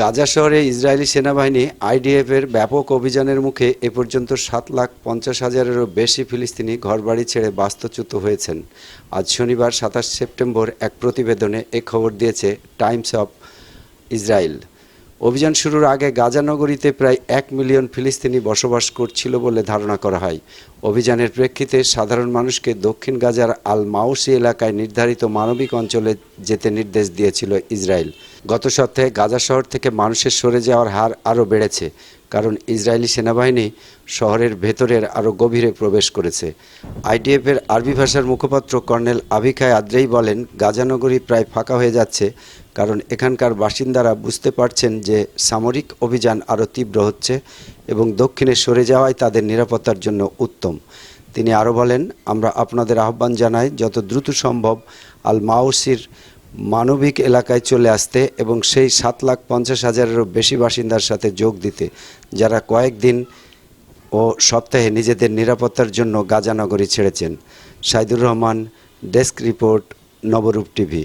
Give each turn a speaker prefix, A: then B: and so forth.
A: গাজা শহরে ইসরায়েলি সেনাবাহিনী আইডিএফের ব্যাপক অভিযানের মুখে এ পর্যন্ত সাত লাখ পঞ্চাশ হাজারেরও বেশি ফিলিস্তিনি ঘরবাড়ি ছেড়ে বাস্তুচ্যুত হয়েছেন। আজ শনিবার সাতাশ সেপ্টেম্বর এক প্রতিবেদনে এ খবর দিয়েছে টাইমস অফ ইসরায়েল। অভিযান শুরুর আগে গাজা নগরীতে প্রায় এক মিলিয়ন ফিলিস্তিনি বসবাস করছিল বলে ধারণা করা হয়। অভিযানের প্রেক্ষিতে সাধারণ মানুষকে দক্ষিণ গাজার আল মাউসি এলাকায় নির্ধারিত মানবিক অঞ্চলে যেতে নির্দেশ দিয়েছিল ইসরায়েল। গত সপ্তাহে গাজা শহর থেকে মানুষের সরে যাওয়ার হার আরও বেড়েছে। কারণ ইসরায়েলি সেনাবাহিনী শহরের ভেতরের আরও গভীরে প্রবেশ করেছে। আইডিএফের আরবি ভাষার মুখপাত্র কর্নেল আভিখায় আদ্রেই বলেন গাজানগরী প্রায় ফাঁকা হয়ে যাচ্ছে কারণ এখানকার বাসিন্দারা বুঝতে পারছেন যে সামরিক অভিযান আরও তীব্র হচ্ছে এবং দক্ষিণে সরে যাওয়াই তাদের নিরাপত্তার জন্য উত্তম। তিনি আরও বলেন, আমরা আপনাদের আহ্বান জানাই, যত দ্রুত সম্ভব আল মাউসির মানবিক এলাকায় চলে আসতে এবং সেই সাত লাখ পঞ্চাশ হাজারেরও বেশি বাসিন্দার সাথে যোগ দিতে, যারা কয়েকদিন ও সপ্তাহে নিজেদের নিরাপত্তার জন্য গাজানগরী ছেড়েছেন। Saidur Rahman, desk report, Nabarup TV.